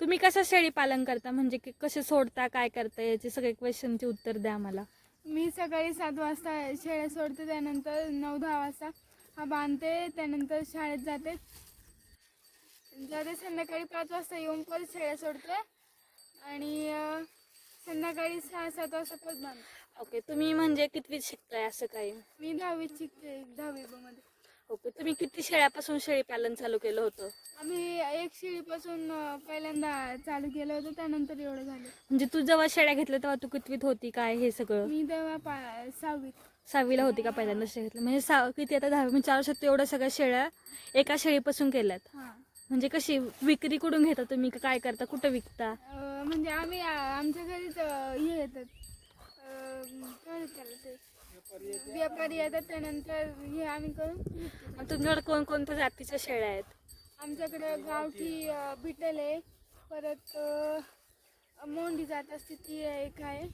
तुम्ही कसं शेळी पालन करता? म्हणजे की कसे सोडता? काय करता? याचे सगळे क्वेश्चनचे उत्तर द्या मला. मी सकाळी सात वाजता शेळ्या सोडते त्यानंतर नऊ दहा वाजता हा बांधते त्यानंतर शाळेत जाते. जाते संध्याकाळी पाच वाजता येऊन परत शेळ्या सोडते आणि संध्याकाळी सहा सात वाजता परत बांधते. ओके तुम्ही म्हणजे कितवीत शिकताय असं काही? मी दहावीत शिकते दहावी मध्ये. ओके तुम्ही किती शेळ्यापासून शेळी पालन चालू केलं होतं? आम्ही एक शेळीपासून अं, पहिल्यांदा चालू केलं होतं त्यानंतर एवढं झालं. म्हणजे तू जेव्हा शेळ्या घेतल्या तेव्हा तू कितवीत होती काय हे सगळं? मी तेव्हा पा सहावीत. सहावीला होती का पहिल्यांदा शेळी घेतलं म्हणजे सहा किती आता दहावी? म्हणजे चार वर्षात एवढ्या सगळ्या शेळ्या एका शेळीपासून केल्यात. हां. म्हणजे कशी विक्री कुठून घेता तुम्ही? का काय करता? कुठं विकता? अं, म्हणजे आम्ही आ- आमच्या घरीच अं, हे येतात अं, काय म्हणतात त्याला ते व्यापारी येतात त्यानंतर हे आम्ही करून. मग तुमच्याकडे कोणकोणत्या जातीच्या शेळ्या आहेत? आमच्याकडे गावठी अं, बिटल आहे. परत अं, मोंडी जात असते ती एक आहे.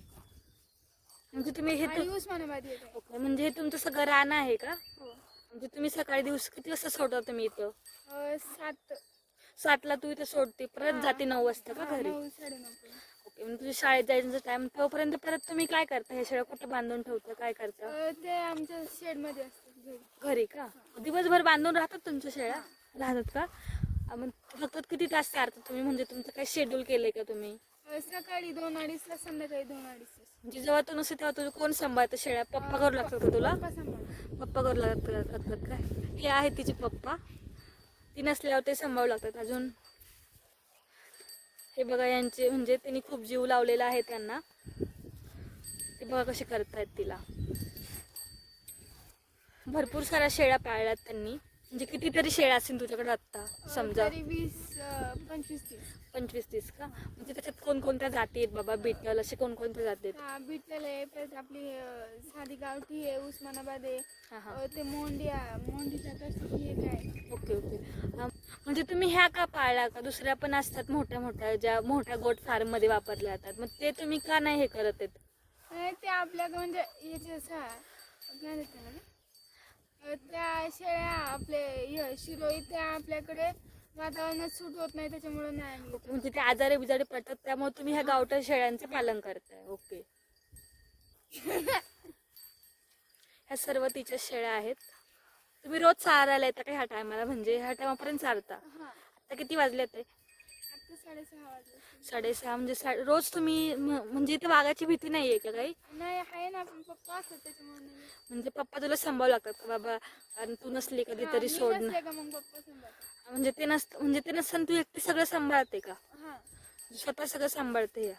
म्हणजे तुम्ही हे आणि तु- उस्मानाबादी एक आहे ओके म्हणजे हे तुमचं सगळं रान आहे का? हो. म्हणजे तुम्ही सकाळी दिवस किती वाजता सोडता तुम्ही इथं? अं, सात. सातला तू इथं सोडते परत जाते नऊ वाजता का हा, घरी? नऊ साडेनऊ पर्यंत. ओके म्हणजे तुझ्या शाळेत जायचं टाइम तोपर्यंत परत तुम्ही काय करता? हे शेळ्या कुठं बांधून ठेवता? काय करता? अं, ते आमच्या शेडमध्ये असतात घरी. घरी का? दिवसभर बांधून राहतात तुमच्या शेळ्या राहतात का? अं, मग फक्त किती तास चारता तुम्ही? म्हणजे तुमचं काय शेड्यूल केलंय का तुम्ही? अं, सकाळी दोन अडीचला संध्याकाळी दोन अडीचला म्हणजे जेव्हा तू नसते तेव्हा तुझं कोण सांभाळतं शेळ्या पप्पा करू लागतात का तुला? पप्पा सांभाळतात. पप्पा करू लागतात लागतात काय हे आहे तिचे पप्पा. ती नसल्यावर ते सांभाळू लागतात अजून. हे बघा यांचे म्हणजे त्यांनी खूप जीव लावलेला आहे त्यांना. ते बघा कसे करतायत तिला. भरपूर साऱ्या शेळ्या पाळल्यात त्यांनी. म्हणजे कितीतरी शेळ्या असतील तुझ्याकडे आत्ता अं, समजा वीस पंचवीस तीस. पंचवीस तीस का? म्हणजे त्याच्यात कोणकोणत्या जाती आहेत बाबा? बिटल असे कोणकोणत्या जाती आहेत? हा बिट्टल आहे परत आपली अं, साधी गावठी आहे उस्मानाबाद आहे. हां हां. अं, ते मोंडी मोंडी जात असते ती एक आहे. Okay okay. म्हणजे तुम्ही ह्या का पाळल्या का? दुसऱ्या पण असतात मोठ्या मोठ्या ज्या मोठ्या गोट फार्ममध्ये वापरल्या जातात. मग ते तुम्ही का नाही हे करत आहेत? आणि ते आपल्याकडे म्हणजे याचे सा काय म्हणतात त्याला ग? अं, त्या शेळ्या आपले शिरोई त्या आपल्याकडे वातावरणात सूट होत नाही त्याच्यामुळे नाही म्हणजे ते आजारी बिजारी पडतात त्यामुळे तुम्ही ह्या गावठी शेळ्यांचे पालन करताय. ओके. ह्या सर्व तिच्या शेळ्या आहेत. तुम्ही रोज चारायला येता का ह्या टायमाला? म्हणजे ह्या टायमापर्यंत चारता. आता किती वाजले ते साडेसहा वाजले. साडेसहा म्हणजे सा रोज तुम्ही म्हणजे इथे वाघाची भीती नाही आहे का काही? नाही आहे ना पण पप्पा असतात त्याच्यामुळे नाही. म्हणजे पप्पा तुला सांभाळू लागतात का बाबा? कारण तू नसली हा, कधीतरी मी सोडणं. नसले का मग पप्पा सांभाळतात? म्हणजे ते नसतं म्हणजे ते नसतं तू एकटी सगळं सांभाळते का? हा. स्वतः सगळं सांभाळते या.